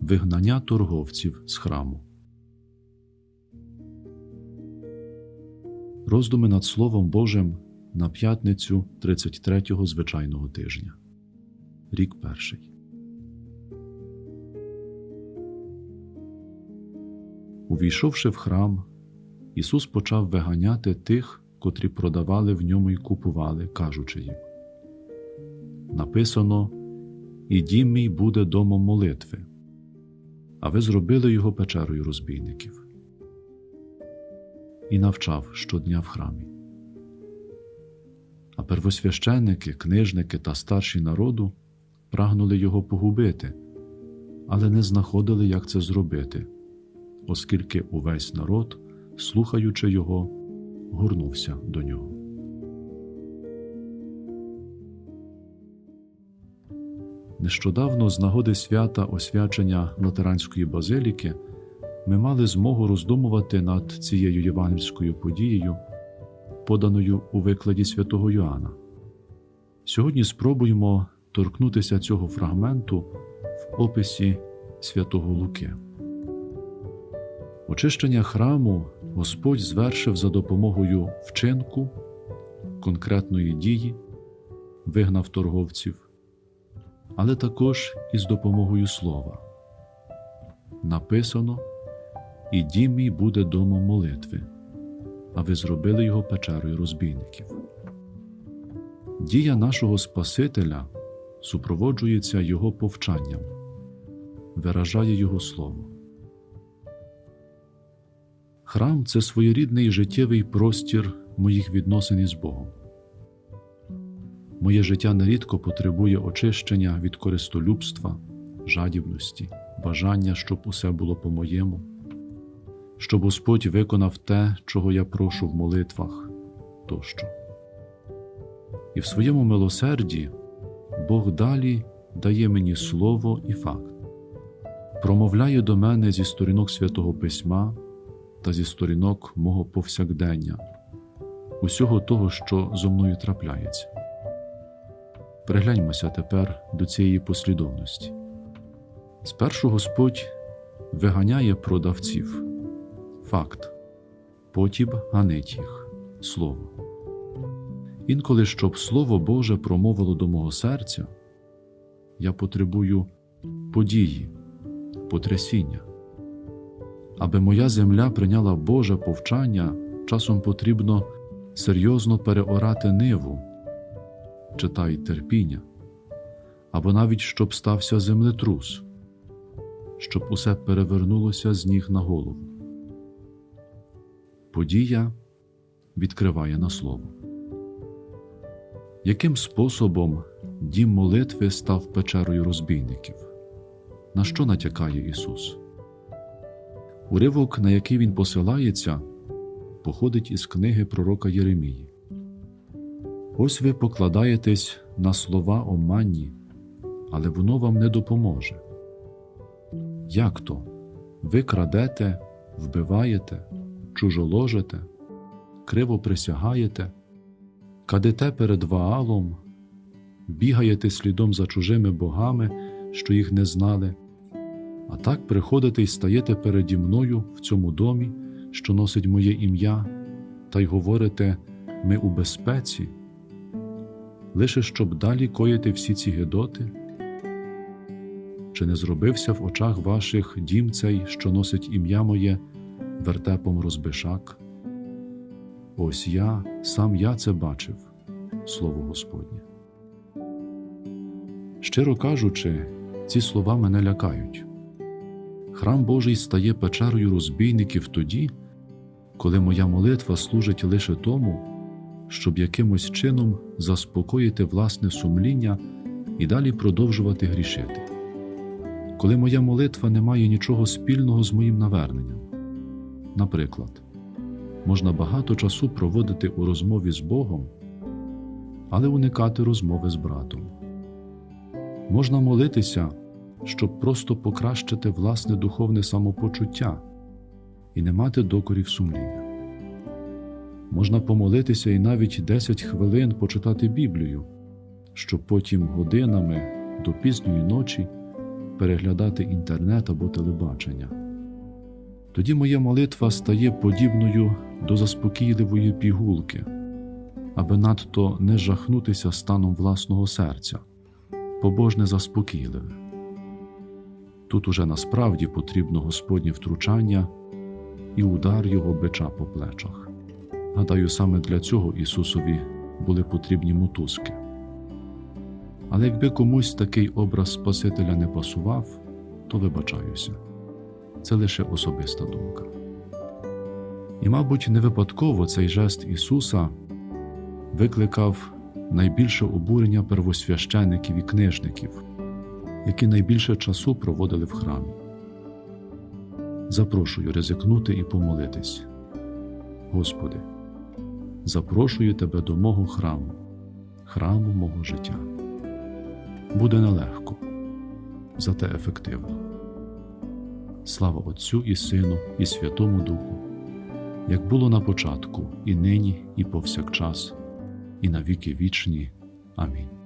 Вигнання торговців з храму. Роздуми над Словом Божим на п'ятницю 33-го звичайного тижня. Рік перший. Увійшовши в храм, Ісус почав виганяти тих, котрі продавали в ньому й купували, кажучи їм. Написано І дім мій буде домом молитви, а ви зробили його печерою розбійників. І навчав щодня в храмі. А первосвященники, книжники та старші народу прагнули його погубити, але не знаходили, як це зробити, оскільки увесь народ, слухаючи його, горнувся до нього. Нещодавно, з нагоди свята освячення Латеранської базиліки, ми мали змогу роздумувати над цією євангельською подією, поданою у викладі святого Йоанна. Сьогодні спробуємо торкнутися цього фрагменту в описі святого Луки. Очищення храму Господь звершив за допомогою вчинку, конкретної дії, вигнав торговців, але також і з допомогою слова. Написано І дім мій буде домом молитви, а ви зробили його печерою розбійників. Дія нашого Спасителя супроводжується Його повчанням, виражає Його Слово. Храм це своєрідний життєвий простір моїх відносин із Богом. Моє життя нерідко потребує очищення від користолюбства, жадібності, бажання, щоб усе було по-моєму, щоб Господь виконав те, чого я прошу в молитвах тощо. І в своєму милосерді Бог далі дає мені слово і факт, промовляє до мене зі сторінок святого Письма та зі сторінок мого повсякдення, усього того, що зо мною трапляється. Пригляньмося тепер до цієї послідовності. Спершу Господь виганяє продавців, факт, потім ганить їх слово. Інколи, щоб Слово Боже промовило до мого серця, я потребую події, потрясіння. Аби моя земля прийняла Боже повчання, часом потрібно серйозно переорати ниву, читай терпіння, або навіть щоб стався землетрус, щоб усе перевернулося з ніг на голову. Подія відкриває на слово. Яким способом дім молитви став печерою розбійників? На що натякає Ісус? Уривок, на який він посилається, походить із книги пророка Єремії. Ось ви покладаєтесь на слова оманні, але воно вам не допоможе. Як то? Ви крадете, вбиваєте, чужоложите, криво присягаєте, кадете перед Ваалом, бігаєте слідом за чужими богами, що їх не знали, а так приходите й стаєте переді мною в цьому домі, що носить моє ім'я, та й говорите ми у безпеці, лише щоб далі коїти всі ці гидоти? Чи не зробився в очах ваших дім цей, що носить ім'я моє, вертепом розбишак? Ось я, сам я це бачив, слово Господнє. Щиро кажучи, ці слова мене лякають. Храм Божий стає печерою розбійників тоді, коли моя молитва служить лише тому, щоб якимось чином заспокоїти власне сумління і далі продовжувати грішити. Коли моя молитва не має нічого спільного з моїм наверненням. Наприклад, можна багато часу проводити у розмові з Богом, але уникати розмови з братом. Можна молитися, щоб просто покращити власне духовне самопочуття і не мати докорів сумління. Можна помолитися і навіть 10 хвилин почитати Біблію, щоб потім годинами до пізньої ночі переглядати інтернет або телебачення. Тоді моя молитва стає подібною до заспокійливої пігулки, аби надто не жахнутися станом власного серця, побожне заспокійливе. Тут уже насправді потрібно Господнє втручання і удар його бича по плечах. Гадаю, саме для цього Ісусові були потрібні мотузки. Але якби комусь такий образ Спасителя не пасував, то вибачаюся. Це лише особиста думка. І, мабуть, не випадково цей жест Ісуса викликав найбільше обурення первосвящеників і книжників, які найбільше часу проводили в храмі. Запрошую ризикнути і помолитись. Господи, запрошую Тебе до мого храму, храму мого життя. Буде нелегко, зате ефективно. Слава Отцю і Сину, і Святому Духу, як було на початку, і нині, і повсякчас, і на віки вічні. Амінь.